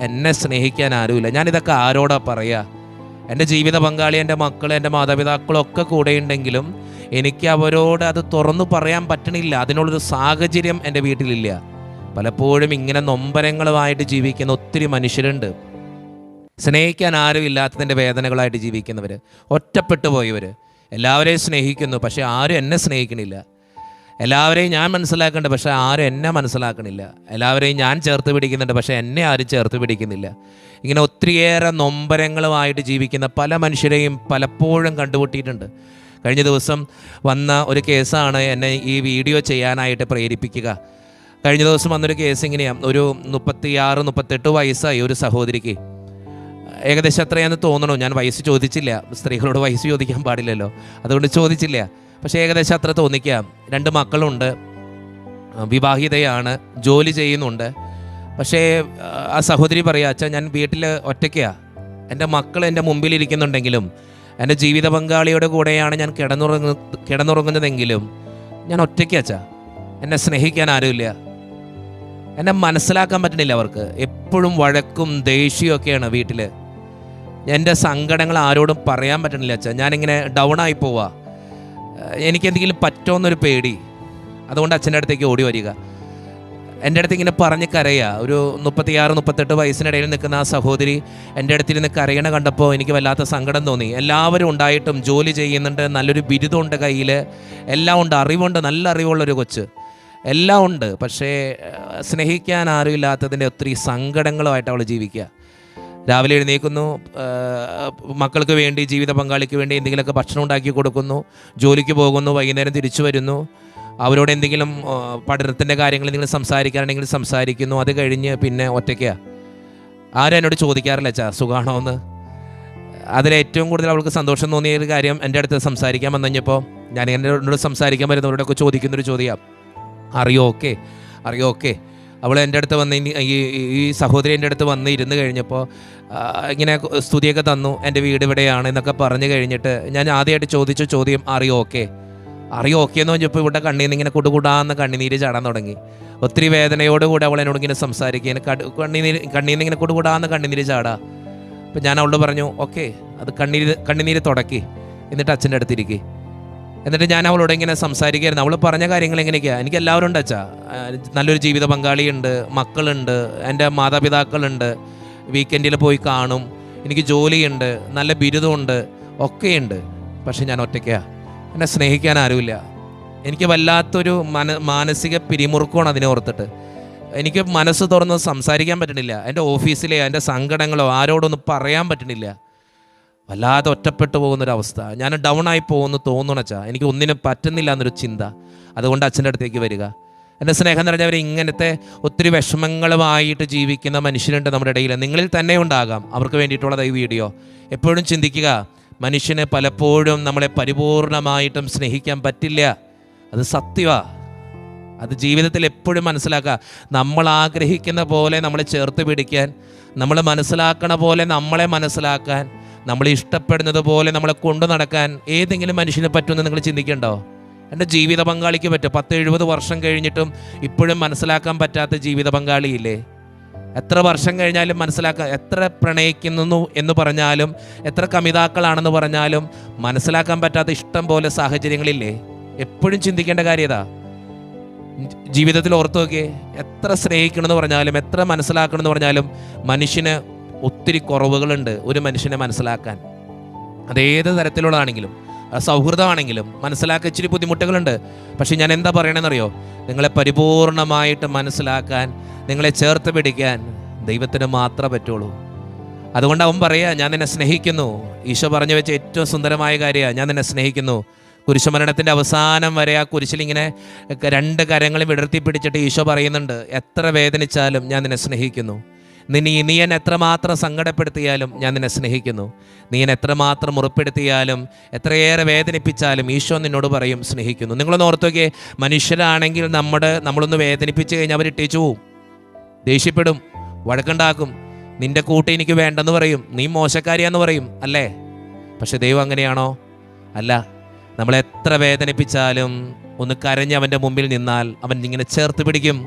എന്നെ സ്നേഹിക്കാൻ ആരുമില്ല. ഞാനിതൊക്കെ ആരോടാ പറയുക എന്റെ ജീവിത പങ്കാളി എന്റെ മക്കൾ എന്റെ മാതാപിതാക്കളൊക്കെ കൂടെയുണ്ടെങ്കിലും എനിക്ക് അവരോട് അത് തുറന്നു പറയാൻ പറ്റണില്ല. അതിനുള്ളൊരു സാഹചര്യം എന്റെ വീട്ടിലില്ല. പലപ്പോഴും ഇങ്ങനെ നൊമ്പരങ്ങളുമായിട്ട് ജീവിക്കുന്ന ഒത്തിരി മനുഷ്യരുണ്ട്. സ്നേഹിക്കാൻ ആരും ഇല്ലാത്തതിന്റെ വേദനകളായിട്ട് ജീവിക്കുന്നവർ ഒറ്റപ്പെട്ടു പോയവർ എല്ലാവരെയും സ്നേഹിക്കുന്നു പക്ഷേ ആരും എന്നെ സ്നേഹിക്കണില്ല. എല്ലാവരെയും ഞാൻ മനസ്സിലാക്കുന്നുണ്ട് പക്ഷേ ആരും എന്നെ മനസ്സിലാക്കണില്ല. എല്ലാവരെയും ഞാൻ ചേർത്ത് പിടിക്കുന്നുണ്ട് പക്ഷേ എന്നെ ആരും ചേർത്ത് പിടിക്കുന്നില്ല. ഇങ്ങനെ ഒത്തിരിയേറെ നൊമ്പരങ്ങളുമായിട്ട് ജീവിക്കുന്ന പല മനുഷ്യരെയും പലപ്പോഴും കണ്ടുമുട്ടിയിട്ടുണ്ട്. കഴിഞ്ഞ ദിവസം വന്ന ഒരു കേസാണ് എന്നെ ഈ വീഡിയോ ചെയ്യാനായിട്ട് പ്രേരിപ്പിക്കുക. കഴിഞ്ഞ ദിവസം വന്നൊരു കേസ് ഇങ്ങനെയാണ് ഒരു മുപ്പത്തിയാറ് മുപ്പത്തെട്ട് വയസ്സായി ഒരു സഹോദരിക്ക്. ഏകദേശം എത്രയാണെന്ന് തോന്നണു? ഞാൻ വയസ്സ് ചോദിച്ചില്ല. സ്ത്രീകളോട് വയസ്സ് ചോദിക്കാൻ പാടില്ലല്ലോ. അതുകൊണ്ട് ചോദിച്ചില്ല. പക്ഷേ ഏകദേശം അത്ര തോന്നിക്കാം. രണ്ട് മക്കളുണ്ട്. വിവാഹിതയാണ്. ജോലി ചെയ്യുന്നുണ്ട്. പക്ഷേ ആ, സഹോദരി പറയുക അച്ഛാ ഞാൻ വീട്ടിൽ ഒറ്റയ്ക്കാണ് എന്റെ മക്കൾ എന്റെ മുമ്പിൽ ഇരിക്കുന്നുണ്ടെങ്കിലും എന്റെ ജീവിത പങ്കാളിയുടെ കൂടെയാണ് ഞാൻ കിടന്നുറങ്ങ കിടന്നുറങ്ങുന്നതെങ്കിലും ഞാൻ ഒറ്റയ്ക്കാ അച്ഛാ. എന്നെ സ്നേഹിക്കാൻ ആരുമില്ല. എന്നെ മനസ്സിലാക്കാൻ പറ്റണില്ല അവർക്ക്. എപ്പോഴും വഴക്കും ദേഷ്യമൊക്കെയാണ് വീട്ടിൽ എന്റെ സങ്കടങ്ങൾ ആരോടും പറയാൻ പറ്റണില്ല അച്ഛാ. ഞാനിങ്ങനെ ഡൗൺ ആയി പോവാ. എനിക്ക് എന്തെങ്കിലും പറ്റുമെന്നൊരു പേടി. അതുകൊണ്ട് അച്ഛന്റെ അടുത്തേക്ക് ഓടി വരിക. എന്റെ അടുത്ത് ഇങ്ങനെ പറഞ്ഞ് കരയുക ഒരു മുപ്പത്തിയാറ് മുപ്പത്തെട്ട് വയസ്സിനിടയിൽ നിൽക്കുന്ന ആ സഹോദരി എന്റെ അടുത്തിരുന്ന് കരയണ കണ്ടപ്പോൾ എനിക്ക് വല്ലാത്ത സങ്കടം തോന്നി. എല്ലാവരും ഉണ്ടായിട്ടും ജോലി ചെയ്യുന്നുണ്ട് നല്ലൊരു ബിരുദമുണ്ട് കയ്യിൽ. എല്ലാം ഉണ്ട് അറിവുണ്ട് നല്ല അറിവുള്ളൊരു കൊച്ച്. എല്ലാം ഉണ്ട് പക്ഷേ സ്നേഹിക്കാൻ ആരുമില്ലാത്തതിന്റെ ഒത്തിരി സങ്കടങ്ങളുമായിട്ട് അവൾ ജീവിക്കുക. രാവിലെ എഴുന്നേൽക്കുന്നു മക്കൾക്ക് വേണ്ടി ജീവിത പങ്കാളിക്ക് വേണ്ടി എന്തെങ്കിലുമൊക്കെ ഭക്ഷണം ഉണ്ടാക്കി കൊടുക്കുന്നു ജോലിക്ക് പോകുന്നു വൈകുന്നേരം തിരിച്ചു വരുന്നു. അവരോട് എന്തെങ്കിലും പഠനത്തിന്റെ കാര്യങ്ങൾ എന്തെങ്കിലും സംസാരിക്കാനുണ്ടെങ്കിൽ സംസാരിക്കുന്നു. അത് കഴിഞ്ഞ് പിന്നെ ഒറ്റയ്ക്കാണ് ആരും എന്നോട് ചോദിക്കാറില്ല ചാ സുഖമാണോ എന്ന്? അതിലേറ്റവും കൂടുതൽ അവൾക്ക് സന്തോഷം തോന്നിയ ഒരു കാര്യം എന്റെ അടുത്ത് സംസാരിക്കാൻ വന്നു കഴിഞ്ഞപ്പോൾ ഞാൻ എന്നോട് സംസാരിക്കാൻ വരുന്നവരോടൊക്കെ ചോദിക്കുന്നൊരു ചോദ്യം. അറിയോ ഓക്കെ? അറിയോ ഓക്കെ? അവൾ എന്റെ അടുത്ത് വന്ന് ഈ ഈ- സഹോദരി എന്റെ അടുത്ത് വന്ന് ഇരുന്ന് കഴിഞ്ഞപ്പോൾ ഇങ്ങനെ സ്തുതിയൊക്കെ തന്നു എന്റെ വീട് ഇവിടെയാണ് എന്നൊക്കെ പറഞ്ഞു കഴിഞ്ഞിട്ട് ഞാൻ ആദ്യമായിട്ട് ചോദിച്ച ചോദ്യം അറിയോ ഓക്കെ? അറിയോ ഓക്കെ? എന്ന് പറഞ്ഞപ്പോൾ ഇവിടെ കണ്ണീർ നിന്ന് ഇങ്ങനെ കുടുകുടാന്ന് കണ്ണുനീര് ചാടാൻ തുടങ്ങി. ഒത്തിരി വേദനയോടുകൂടി അവൾ എന്നോട് ഇങ്ങനെ സംസാരിക്കുക കണ്ണീർ ഇങ്ങനെ കുടുകൂടാന്ന് കണ്ണുനീര് ചാടാ. അപ്പം ഞാൻ അവളോട് പറഞ്ഞു ഓക്കെ അത് കണ്ണീര് കണ്ണുനീര് തുടക്കി എന്നിട്ട് അച്ഛന്റെ അടുത്തിരിക്കേ എന്നിട്ട് ഞാൻ അവളോട് ഇങ്ങനെ സംസാരിക്കുകയായിരുന്നു. അവൾ പറഞ്ഞ കാര്യങ്ങൾ എങ്ങനെയൊക്കെയാണ് എനിക്ക് എല്ലാവരും ഉണ്ട് അച്ഛാ. നല്ലൊരു ജീവിത പങ്കാളിയുണ്ട് മക്കളുണ്ട് എന്റെ മാതാപിതാക്കളുണ്ട്. വീക്കെൻഡിൽ പോയി കാണും. എനിക്ക് ജോലിയുണ്ട് നല്ല ബിരുദമുണ്ട് ഒക്കെയുണ്ട്. പക്ഷെ ഞാൻ ഒറ്റയ്ക്കാണ് എന്നെ സ്നേഹിക്കാൻ ആരുമില്ല. എനിക്ക് വല്ലാത്തൊരു മന മാനസിക പിരിമുറുക്കമാണ് അതിനെ ഓർത്തിട്ട്. എനിക്ക് മനസ്സ് തുറന്ന് സംസാരിക്കാൻ പറ്റണില്ല. എന്റെ ഓഫീസിലെ എന്റെ സങ്കടങ്ങളോ ആരോടൊന്നും പറയാൻ പറ്റണില്ല. വല്ലാതെ ഒറ്റപ്പെട്ടു പോകുന്നൊരവസ്ഥ. ഞാൻ ഡൗൺ ആയി പോകുന്നു തോന്നണച്ചാ എനിക്ക് ഒന്നിനും പറ്റുന്നില്ല എന്നൊരു ചിന്ത. അതുകൊണ്ട് അച്ഛന്റെ അടുത്തേക്ക് വരിക. എന്റെ സ്നേഹം നിറഞ്ഞവർ ഇങ്ങനത്തെ ഒത്തിരി വിഷമങ്ങളുമായിട്ട് ജീവിക്കുന്ന മനുഷ്യരുണ്ട് നമ്മുടെ ഇടയിൽ. നിങ്ങളിൽ തന്നെ ഉണ്ടാകാം. അവർക്ക് വേണ്ടിയിട്ടുള്ളത് ഈ വീഡിയോ. എപ്പോഴും ചിന്തിക്കുക മനുഷ്യനെ പലപ്പോഴും നമ്മളെ പരിപൂർണമായിട്ടും സ്നേഹിക്കാൻ പറ്റില്ല. അത് സത്യമാ അത് ജീവിതത്തിൽ എപ്പോഴും മനസ്സിലാക്കുക. നമ്മൾ ആഗ്രഹിക്കുന്ന പോലെ നമ്മളെ ചേർത്ത് പിടിക്കാൻ നമ്മൾ മനസ്സിലാക്കണ പോലെ നമ്മളെ മനസ്സിലാക്കാൻ നമ്മൾ ഇഷ്ടപ്പെടുന്നത് പോലെ നമ്മളെ കൊണ്ടു നടക്കാൻ ഏതെങ്കിലും മനുഷ്യനെ പറ്റുമെന്ന് നിങ്ങൾ ചിന്തിക്കണ്ടോ? എന്റെ ജീവിത പങ്കാളിക്ക് പറ്റും. പത്ത് എഴുപത് വർഷം കഴിഞ്ഞിട്ടും ഇപ്പോഴും മനസ്സിലാക്കാൻ പറ്റാത്ത ജീവിത പങ്കാളിയില്ലേ? എത്ര വർഷം കഴിഞ്ഞാലും മനസ്സിലാക്കാൻ എത്ര പ്രണയിക്കുന്നു എന്ന് പറഞ്ഞാലും എത്ര കമിതാക്കളാണെന്ന് പറഞ്ഞാലും മനസ്സിലാക്കാൻ പറ്റാത്ത ഇഷ്ടം പോലെ സാഹചര്യങ്ങളില്ലേ? എപ്പോഴും ചിന്തിക്കേണ്ട കാര്യതാ ജീവിതത്തിൽ ഓർത്തു നോക്കിയേ എത്ര സ്നേഹിക്കണമെന്ന് പറഞ്ഞാലും എത്ര മനസ്സിലാക്കണമെന്ന് പറഞ്ഞാലും മനുഷ്യന് ഒത്തിരി കുറവുകളുണ്ട് ഒരു മനുഷ്യനെ മനസ്സിലാക്കാൻ. അതേത് തരത്തിലുള്ളതാണെങ്കിലും സൗഹൃദമാണെങ്കിലും മനസ്സിലാക്കാൻ ഇച്ചിരി ബുദ്ധിമുട്ടുകളുണ്ട്. പക്ഷേ ഞാൻ എന്താ പറയണമെന്നറിയോ നിങ്ങളെ പരിപൂർണമായിട്ട് മനസ്സിലാക്കാൻ നിങ്ങളെ ചേർത്ത് പിടിക്കാൻ ദൈവത്തിന് മാത്രമേ പറ്റുള്ളൂ. അതുകൊണ്ട് അവൻ പറയുക ഞാൻ നിന്നെ സ്നേഹിക്കുന്നു. ഈശോ പറഞ്ഞു വെച്ച ഏറ്റവും സുന്ദരമായ കാര്യമാണ് ഞാൻ നിന്നെ സ്നേഹിക്കുന്നു. കുരിശുമരണത്തിന്റെ അവസാനം വരെ ആ കുരിശിലിങ്ങനെ രണ്ട് കരങ്ങളും വിടർത്തി പിടിച്ചിട്ട് ഈശോ പറയുന്നുണ്ട് എത്ര വേദനിച്ചാലും ഞാൻ നിന്നെ സ്നേഹിക്കുന്നു. നിന്നെ നീ എന്നെ എത്രമാത്രം സങ്കടപ്പെടുത്തിയാലും ഞാൻ നിന്നെ സ്നേഹിക്കുന്നു. നീ എന്നെ എത്രമാത്രം മുറിപ്പെടുത്തിയാലും എത്രയേറെ വേദനിപ്പിച്ചാലും ഈശോ നിന്നോട് പറയും സ്നേഹിക്കുന്നു. നിങ്ങളൊന്ന് ഓർത്തുകയെ മനുഷ്യരാണെങ്കിൽ നമ്മുടെ നമ്മളൊന്ന് വേദനിപ്പിച്ച് കഴിഞ്ഞാൽ അവർ ഇട്ടിച്ചു പോവും. ദേഷ്യപ്പെടും വഴക്കുണ്ടാക്കും. നിന്റെ കൂട്ട് എനിക്ക് വേണ്ടെന്ന് പറയും. നീ മോശക്കാരിയാന്ന് പറയും അല്ലേ? പക്ഷെ ദൈവം അങ്ങനെയാണോ? അല്ല. നമ്മളെത്ര വേദനിപ്പിച്ചാലും ഒന്ന് കരഞ്ഞ് അവന്റെ മുമ്പിൽ നിന്നാൽ അവൻ ഇങ്ങനെ ചേർത്ത് പിടിക്കും.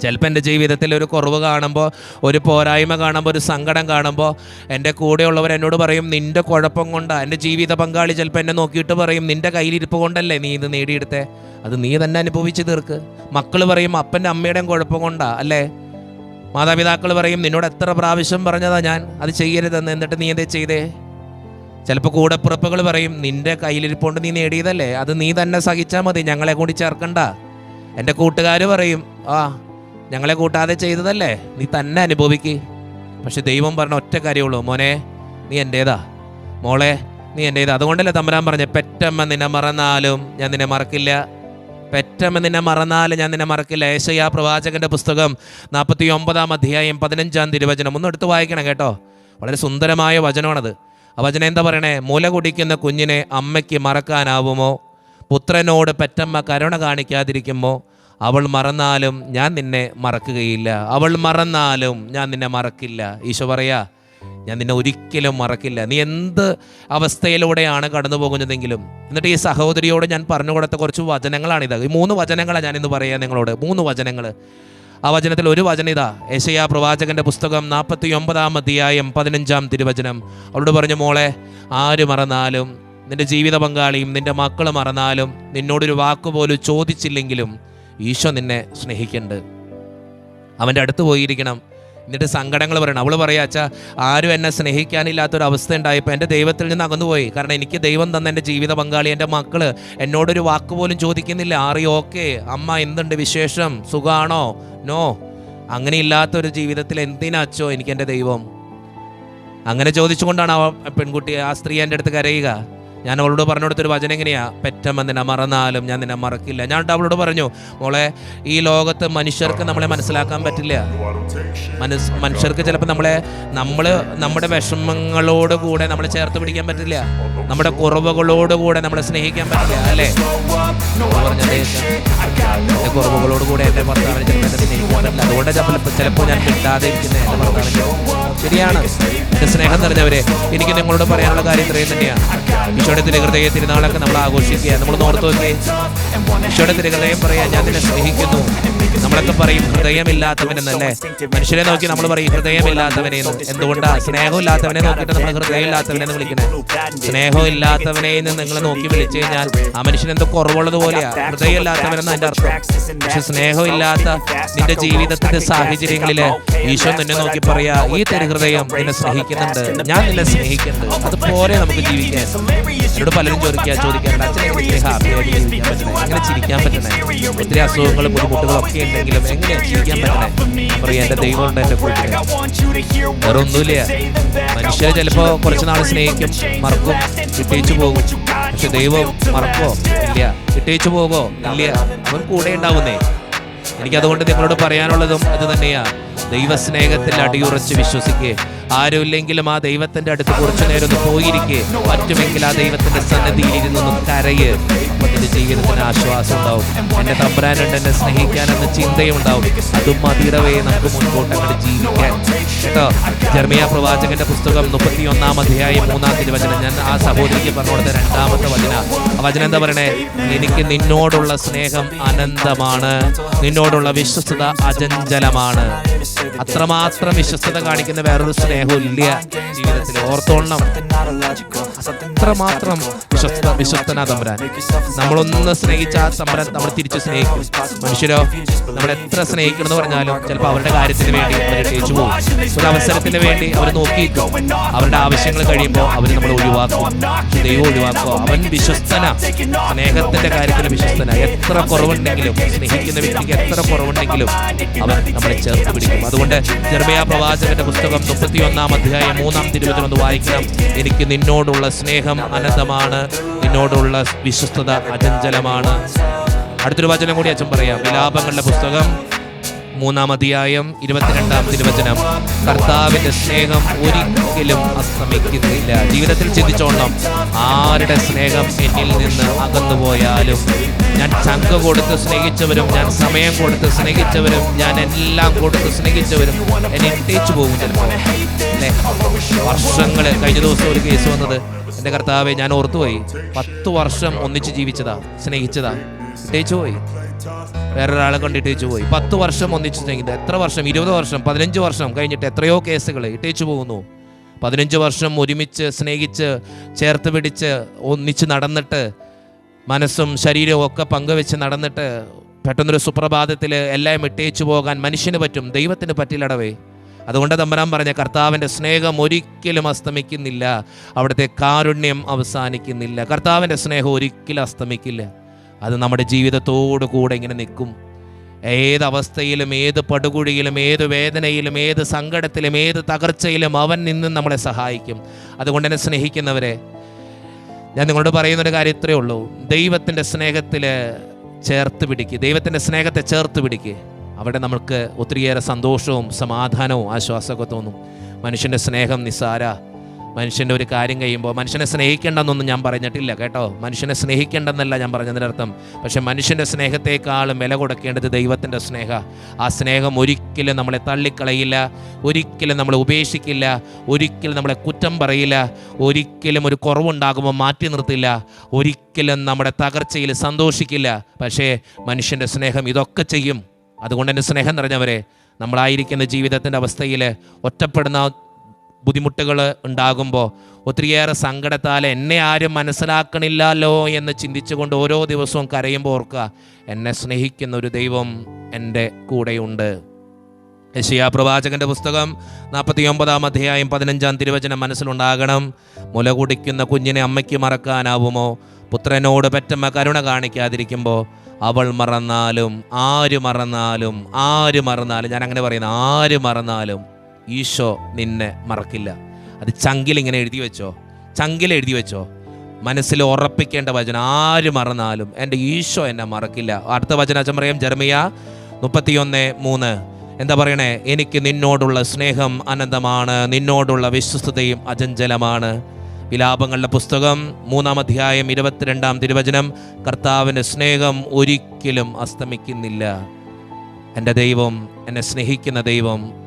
ചിലപ്പോൾ എന്റെ ജീവിതത്തിൽ ഒരു കുറവ് കാണുമ്പോൾ ഒരു പോരായ്മ കാണുമ്പോൾ ഒരു സങ്കടം കാണുമ്പോൾ എന്റെ കൂടെയുള്ളവർ എന്നോട് പറയും നിന്റെ കുഴപ്പം കൊണ്ടാണ് എന്റെ ജീവിത പങ്കാളി ചിലപ്പോൾ എന്നെ നോക്കിയിട്ട് പറയും നിന്റെ കയ്യിലിരിപ്പ് കൊണ്ടല്ലേ നീ ഇത് നേടിയെടുത്തേ? അത് നീ തന്നെ അനുഭവിച്ച് തീർക്ക്. മക്കൾ പറയും അപ്പന്റെ അമ്മയുടെയും കുഴപ്പം കൊണ്ടാ അല്ലേ? മാതാപിതാക്കൾ പറയും നിന്നോട് എത്ര പ്രാവശ്യം പറഞ്ഞതാ ഞാൻ അത് ചെയ്യരുതെന്ന് എന്നിട്ട് നീ എന്തേ ചെയ്തേ? ചിലപ്പോൾ കൂടപ്പുറപ്പുകൾ പറയും നിന്റെ കയ്യിലിരിപ്പുണ്ട് നീ നേടിയതല്ലേ അത് നീ തന്നെ സഹിച്ചാൽ മതി ഞങ്ങളെ കൂടി ചേർക്കണ്ട. എന്റെ കൂട്ടുകാർ പറയും ആ ഞങ്ങളെ കൂട്ടാതെ ചെയ്തതല്ലേ? നീ തന്നെ അനുഭവിക്ക്. പക്ഷെ ദൈവം പറഞ്ഞ ഒറ്റ കാര്യമുള്ളൂ. മോനെ നീ എന്റേതാ മോളെ നീ എന്റേതാ അതുകൊണ്ടല്ലേ തമ്പരാൻ പറഞ്ഞ പെറ്റമ്മ നിന്നെ മറന്നാലും ഞാൻ നിന്നെ മറക്കില്ല. പെറ്റമ്മ നിന്നെ മറന്നാലും ഞാൻ നിന്നെ മറക്കില്ല. ഏശയ്യ പ്രവാചകന്റെ പുസ്തകം നാൽപ്പത്തി ഒമ്പതാം അധ്യായം പതിനഞ്ചാം തിരുവചനം. ഒന്ന് എടുത്ത് വായിക്കണം കേട്ടോ. വളരെ സുന്ദരമായ വചനമാണത്. ആ വചനം എന്താ പറയണേ? മുല കുടിക്കുന്ന കുഞ്ഞിനെ അമ്മയ്ക്ക് മറക്കാനാവുമോ? പുത്രനോട് പെറ്റമ്മ കരുണ കാണിക്കാതിരിക്കുമോ? അവൾ മറന്നാലും ഞാൻ നിന്നെ മറക്കുകയില്ല. അവൾ മറന്നാലും ഞാൻ നിന്നെ മറക്കില്ല. ഈശോ പറയാ ഞാൻ നിന്നെ ഒരിക്കലും മറക്കില്ല. നീ എന്ത് അവസ്ഥയിലൂടെയാണ് കടന്നു പോകുന്നതെങ്കിലും എന്നിട്ട് ഈ സഹോദരിയോട് ഞാൻ പറഞ്ഞു കൊടുത്ത കുറച്ച് വചനങ്ങളാണിത്. ഈ മൂന്ന് വചനങ്ങളാണ് ഞാനിന്ന് പറയാം നിങ്ങളോട്. മൂന്ന് വചനങ്ങൾ ആ വചനത്തിൽ ഒരു വചന ഇതാ. ഏശയ പ്രവാചകന്റെ പുസ്തകം നാൽപ്പത്തി ഒമ്പതാം അധ്യായം പതിനഞ്ചാം തിരുവചനം. അവളോട് പറഞ്ഞു മോളെ ആര് മറന്നാലും നിന്റെ ജീവിത പങ്കാളിയും നിന്റെ മക്കൾ മറന്നാലും നിന്നോടൊരു വാക്കുപോലും ചോദിച്ചില്ലെങ്കിലും ഈശോ നിന്നെ സ്നേഹിക്കുന്നുണ്ട്. അവന്റെ അടുത്ത് പോയിരിക്കണം. എന്നിട്ട് സങ്കടങ്ങൾ പറയണം. അവൾ പറയാ അച്ഛാ ആരും എന്നെ സ്നേഹിക്കാനില്ലാത്തൊരവസ്ഥ ഉണ്ടായപ്പോൾ എന്റെ ദൈവത്തിൽ നിന്ന് അകന്നുപോയി കാരണം എനിക്ക് ദൈവം തന്ന എന്റെ ജീവിത പങ്കാളി എന്റെ മക്കൾ എന്നോടൊരു വാക്ക് പോലും ചോദിക്കുന്നില്ല. ആറി ഓക്കെ അമ്മ എന്തുണ്ട് വിശേഷം? സുഖാണോ? നോ. അങ്ങനെ ഇല്ലാത്തൊരു ജീവിതത്തിൽ എന്തിനാച്ചോ എനിക്ക് എന്റെ ദൈവം? അങ്ങനെ ചോദിച്ചുകൊണ്ടാണ് ആ പെൺകുട്ടി ആ സ്ത്രീ എന്റെ അടുത്ത് കരയുക. ഞാൻ അവളോട് പറഞ്ഞു കൊടുത്തൊരു വചനം എങ്ങനെയാ? പെറ്റമ്മ നിന്നെ മറന്നാലും ഞാൻ നിന്നെ മറക്കില്ല. ഞാൻ അവളോട് പറഞ്ഞു മോളെ ഈ ലോകത്ത് മനുഷ്യർക്ക് നമ്മളെ മനസ്സിലാക്കാൻ പറ്റില്ല. മനസ് മനുഷ്യർക്ക് ചിലപ്പോൾ നമ്മളെ നമ്മൾ നമ്മുടെ വിഷമങ്ങളോട് കൂടെ നമ്മളെ ചേർത്ത് പിടിക്കാൻ പറ്റില്ല. നമ്മുടെ കുറവുകളോട് കൂടെ നമ്മളെ സ്നേഹിക്കാൻ പറ്റില്ല അല്ലേ? പറഞ്ഞതേ എന്റെ കുറവുകളോട് കൂടെ എന്റെ ഭർത്താവിനെ ചിലപ്പോൾ എന്നെ സ്നേഹിക്കാൻ അതുകൊണ്ട് ചിലപ്പോൾ ചിലപ്പോൾ ഞാൻ കിട്ടാതെ ഇരിക്കുന്നത് എന്റെ ഭർത്താവിനെ ശരിയാണ്. എന്റെ സ്നേഹം നിറഞ്ഞവരെ എനിക്ക് നിങ്ങളോട് പറയാനുള്ള കാര്യം ഇത്രയും തന്നെയാണ് ഈശോയുടെ തിരുഹൃദയ തിരുനാളൊക്കെ നമ്മൾ ആഘോഷിക്കുക നമ്മൾ ഓർത്തു നോക്കി ഈശോയുടെ തിരുഹൃദയം പറയാ ഞാൻ നിന്നെ സ്നേഹിക്കുന്നു. നമ്മളൊക്കെ പറയും ഹൃദയമില്ലാത്തവനെന്നല്ലേ? മനുഷ്യരെ നോക്കി നമ്മൾ പറയും ഹൃദയമില്ലാത്തവനെ എന്തുകൊണ്ടാണ് എന്തുകൊണ്ടാ? സ്നേഹമില്ലാത്തവനെ നോക്കിയിട്ട് നമ്മൾ ഹൃദയമില്ലാത്തവനെ വിളിക്കുന്നത്. സ്നേഹം ഇല്ലാത്തവനെ എന്ന് നിങ്ങൾ നോക്കി വിളിച്ചു കഴിഞ്ഞാൽ ആ മനുഷ്യൻ എന്തോ കുറവുള്ളത് പോലെയാ. ഹൃദയമില്ലാത്തവനെന്ന് അതിന്റെ അർത്ഥം. പക്ഷെ സ്നേഹമില്ലാത്ത നിന്റെ ജീവിതത്തിന്റെ സാഹചര്യങ്ങളിൽ ഈശോ നിന്നെ നോക്കി പറയാ ഈ തിരുഹൃദയം നിന്നെ സ്നേഹിക്കുന്നുണ്ട്. ഞാൻ നിന്നെ സ്നേഹിക്കുന്നുണ്ട്. അതുപോലെ നമുക്ക് ജീവിക്കാൻ എന്നോട് പലരും ചോദിക്കുക ചോദിക്കാറുണ്ട്. അച്ഛൻ എങ്ങനെ ഹാപ്പിയായിട്ട് ജീവിക്കാൻ പറ്റണേ. എങ്ങനെ ചിരിക്കാൻ പറ്റണേ? ഒത്തിരി അസുഖങ്ങളും ബുദ്ധിമുട്ടുകളും ഒക്കെ ഉണ്ടെങ്കിലും എങ്ങനെ ചിരിക്കാൻ പറ്റണേ? പറയാ എന്റെ ദൈവമുണ്ട് എന്റെ കൂട്ടിന് വേറെ ഒന്നുമില്ല. മനുഷ്യരെ ചിലപ്പോ കുറച്ച് നാൾ സ്നേഹിക്കും മറക്കും വിട്ടേച്ചു പോകും. പക്ഷെ ദൈവം മറക്കോ? ഇല്ല. വിട്ടേച്ചു പോകോ ഇല്ല. അവൻ കൂടെ ഉണ്ടാവുന്നേ. എനിക്കതുകൊണ്ട് നിങ്ങളോട് പറയാനുള്ളതും അത് തന്നെയാ. ദൈവസ്നേഹത്തിൽ അടിയുറച്ച് വിശ്വസിക്കേ. ആരുമില്ലെങ്കിലും ആ ദൈവത്തിന്റെ അടുത്ത് കുറച്ചു നേരം പോയിരിക്കേ. പറ്റുമെങ്കിൽ ആ ദൈവത്തിന്റെ സന്നിധിയിൽ ഇരുന്നൊന്നും കരയ്. നിന്റെ ജീവിതത്തിന് ആശ്വാസം ഉണ്ടാവും. എന്നെ തമ്പരാനുണ്ട് എന്നെ സ്നേഹിക്കാനെന്ന ചിന്തയും ഉണ്ടാവും അതും മതിയിടവേ നമുക്ക് മുൻപോട്ട് അങ്ങോട്ട് ജീവിക്കാൻ. കേട്ടോ? ജർമിയ പ്രവാചകന്റെ പുസ്തകം മുപ്പത്തി ഒന്നാം അധ്യായം മൂന്നാം തിരുവചനം ഞാൻ ആ സഹോദരിക്ക് പറഞ്ഞുകൊടുത്ത രണ്ടാമത്തെ വചന. ആ വചനം എന്താ പറയണേ? എനിക്ക് നിന്നോടുള്ള സ്നേഹം അനന്തമാണ്. നിന്നോടുള്ള വിശ്വസ്തത അജഞ്ചലമാണ് അത്രമാത്രം വിശ്വസ്തത കാണിക്കുന്ന വേറൊരു സ്നേഹവും ഇല്ല ജീവിതത്തിൽ ഓർത്തോളണം അത്രമാത്രം വിശ്വസ്ത വിശ്വസ്തനാ തമ്പുരാൻ നമ്മളൊന്ന് സ്നേഹിച്ച ആ നമ്മൾ തിരിച്ചു സ്നേഹിക്കും. മനുഷ്യരോ നമ്മൾ എത്ര സ്നേഹിക്കണം എന്ന് പറഞ്ഞാലും ചിലപ്പോൾ അവരുടെ കാര്യത്തിന് വേണ്ടി അവർ ടേച്ചു പോകും. ഒരു അവസരത്തിന് വേണ്ടി അവർ നോക്കിയിട്ടോ അവരുടെ ആവശ്യങ്ങൾ കഴിയുമ്പോൾ അവർ നമ്മൾ ഒഴിവാക്കും. ദൈവം ഒഴിവാക്കുക അവൻ വിശ്വസ്തന. സ്നേഹത്തിന്റെ കാര്യത്തിൽ വിശ്വസ്തന. എത്ര കുറവുണ്ടെങ്കിലും സ്നേഹിക്കുന്ന വ്യക്തിക്ക് എത്ര കുറവുണ്ടെങ്കിലും അവൻ നമ്മളെ ചേർത്ത് പിടിക്കും. അതുകൊണ്ട് ജർമ്മയ പ്രവാചകന്റെ പുസ്തകം മുപ്പത്തി ഒന്നാം അധ്യായം മൂന്നാം തിരുവചനം വായിക്കണം. എനിക്ക് നിന്നോടുള്ള സ്നേഹം അനന്തമാണ്. നിന്നോടുള്ള വിശ്വസ്തത അചഞ്ചലമാണ്. അടുത്തൊരു വചനം കൂടി അച്ഛൻ പറയാം. വിലാപങ്ങളുടെ പുസ്തകം മൂന്നാം അധ്യായം ഇരുപത്തിരണ്ടാം തിരുവചനം. കർത്താവിന്റെ സ്നേഹം ഒരിക്കലും അസ്തമിക്കുന്നില്ല. ജീവിതത്തിൽ ചിന്തിച്ചോണം ആരുടെ സ്നേഹം എന്നിൽ നിന്ന് അകന്നുപോയാലും? ഞാൻ ചങ്ക കൊടുത്ത് സ്നേഹിച്ചവരും ഞാൻ സമയം കൊടുത്ത് സ്നേഹിച്ചവരും ഞാൻ എല്ലാം കൊടുത്ത് സ്നേഹിച്ചവരും എന്നെ ഇട്ടേച്ചു പോകും ചിലപ്പോൾ അല്ലേ? വർഷങ്ങൾ കഴിഞ്ഞ ദിവസം ഒരു കേസ് വന്നത്. എന്റെ കർത്താവെ ഞാൻ ഓർത്തുപോയി. പത്ത് വർഷം ഒന്നിച്ച് ജീവിച്ചതാ സ്നേഹിച്ചതാ. ഇട്ടേച്ചു പോയി. വേറൊരാളെ കണ്ടിട്ട് ഇട്ടേച്ചു പോയി. പത്ത് വർഷം ഒന്നിച്ചിട്ടുണ്ടെങ്കിൽ എത്ര വർഷം? ഇരുപത് വർഷം പതിനഞ്ച് വർഷം കഴിഞ്ഞിട്ട് എത്രയോ കേസുകൾ ഇട്ടേച്ചു പോകുന്നു. പതിനഞ്ച് വർഷം ഒരുമിച്ച് സ്നേഹിച്ച് ചേർത്ത് പിടിച്ച് ഒന്നിച്ച് നടന്നിട്ട് മനസ്സും ശരീരവും ഒക്കെ പങ്കുവെച്ച് നടന്നിട്ട് പെട്ടെന്നൊരു സുപ്രഭാതത്തിൽ എല്ലാം ഇട്ടേച്ചു പോകാൻ മനുഷ്യന് പറ്റും ദൈവത്തിന് പറ്റില്ലടവേ. അതുകൊണ്ട് തമ്പരാൻ പറഞ്ഞ കർത്താവിന്റെ സ്നേഹം ഒരിക്കലും അസ്തമിക്കുന്നില്ല. അവിടുത്തെ കാരുണ്യം അവസാനിക്കുന്നില്ല. കർത്താവിന്റെ സ്നേഹം ഒരിക്കലും അസ്തമിക്കില്ല. അത് നമ്മുടെ ജീവിതത്തോടു കൂടെ ഇങ്ങനെ നിൽക്കും. ഏത് അവസ്ഥയിലും ഏത് പടുകുഴിയിലും ഏത് വേദനയിലും ഏത് സങ്കടത്തിലും ഏത് തകർച്ചയിലും അവൻ നിന്നും നമ്മളെ സഹായിക്കും. അതുകൊണ്ട് തന്നെ സ്നേഹിക്കുന്നവരെ ഞാൻ നിങ്ങളോട് പറയുന്നൊരു കാര്യം ഇത്രയേ ഉള്ളൂ. ദൈവത്തിന്റെ സ്നേഹത്തിൽ ചേർത്ത് പിടിക്കുക ദൈവത്തിന്റെ സ്നേഹത്തെ ചേർത്ത് പിടിക്കുക അവിടെ നമുക്ക് ഒത്തിരിയേറെ സന്തോഷവും സമാധാനവും ആശ്വാസമൊക്കെ തോന്നും. മനുഷ്യന്റെ സ്നേഹം നിസ്സാര. മനുഷ്യന്റെ ഒരു കാര്യം കഴിയുമ്പോൾ മനുഷ്യനെ സ്നേഹിക്കേണ്ടെന്നൊന്നും ഞാൻ പറഞ്ഞിട്ടില്ല കേട്ടോ. മനുഷ്യനെ സ്നേഹിക്കേണ്ടെന്നല്ല ഞാൻ പറഞ്ഞതിന്റെ അർത്ഥം. പക്ഷെ മനുഷ്യന്റെ സ്നേഹത്തെക്കാളും വില കൊടുക്കേണ്ടത് ദൈവത്തിന്റെ സ്നേഹ. ആ സ്നേഹം ഒരിക്കലും നമ്മളെ തള്ളിക്കളയില്ല ഒരിക്കലും നമ്മളെ ഉപേക്ഷിക്കില്ല ഒരിക്കലും നമ്മളെ കുറ്റം പറയില്ല ഒരിക്കലും ഒരു കുറവുണ്ടാകുമ്പോൾ മാറ്റി നിർത്തില്ല ഒരിക്കലും നമ്മുടെ തകർച്ചയിൽ സന്തോഷിക്കില്ല. പക്ഷേ മനുഷ്യന്റെ സ്നേഹം ഇതൊക്കെ ചെയ്യും. അതുകൊണ്ട് തന്നെ സ്നേഹം നിറഞ്ഞവരെ നമ്മളായിരിക്കുന്ന ജീവിതത്തിന്റെ അവസ്ഥയിൽ ഒറ്റപ്പെടുന്ന ബുദ്ധിമുട്ടുകൾ ഉണ്ടാകുമ്പോൾ ഒത്തിരിയേറെ സങ്കടത്താൽ എന്നെ ആരും മനസ്സിലാക്കണില്ലല്ലോ എന്ന് ചിന്തിച്ചുകൊണ്ട് ഓരോ ദിവസവും കരയുമ്പോൾ ഓർക്കുക എന്നെ സ്നേഹിക്കുന്ന ഒരു ദൈവം എന്റെ കൂടെയുണ്ട്. യശയാ പ്രവാചകന്റെ പുസ്തകം നാൽപ്പത്തി ഒമ്പതാം അധ്യായം പതിനഞ്ചാം തിരുവചനം മനസ്സിലുണ്ടാകണം. മുല കുടിക്കുന്ന കുഞ്ഞിനെ അമ്മയ്ക്ക് മറക്കാനാവുമോ? പുത്രനോട് പെറ്റമ്മ കരുണ കാണിക്കാതിരിക്കുമ്പോൾ അവൾ മറന്നാലും ആര് മറന്നാലും ആര് മറന്നാലും ഞാൻ അങ്ങനെ പറയുന്നു ആര് മറന്നാലും ഈശോ നിന്നെ മറക്കില്ല. അത് ചങ്കിൽ ഇങ്ങനെ എഴുതി വെച്ചോ? ചങ്കിൽ എഴുതി വെച്ചോ? മനസ്സിൽ ഉറപ്പിക്കേണ്ട വചനം ആര് മറന്നാലും എന്റെ ഈശോ എന്നെ മറക്കില്ല. അടുത്ത വചന അച്ഛൻ പറയാം ജർമിയ മുപ്പത്തിയൊന്ന് മൂന്ന്. എന്താ പറയണേ? എനിക്ക് നിന്നോടുള്ള സ്നേഹം അനന്തമാണ് നിന്നോടുള്ള വിശ്വസ്തയും അജഞ്ചലമാണ് വിലാപങ്ങളുടെ പുസ്തകം മൂന്നാം അധ്യായം ഇരുപത്തിരണ്ടാം തിരുവചനം കർത്താവിന്റെ സ്നേഹം ഒരിക്കലും അസ്തമിക്കുന്നില്ല. എന്റെ ദൈവം എന്നെ സ്നേഹിക്കുന്ന ദൈവം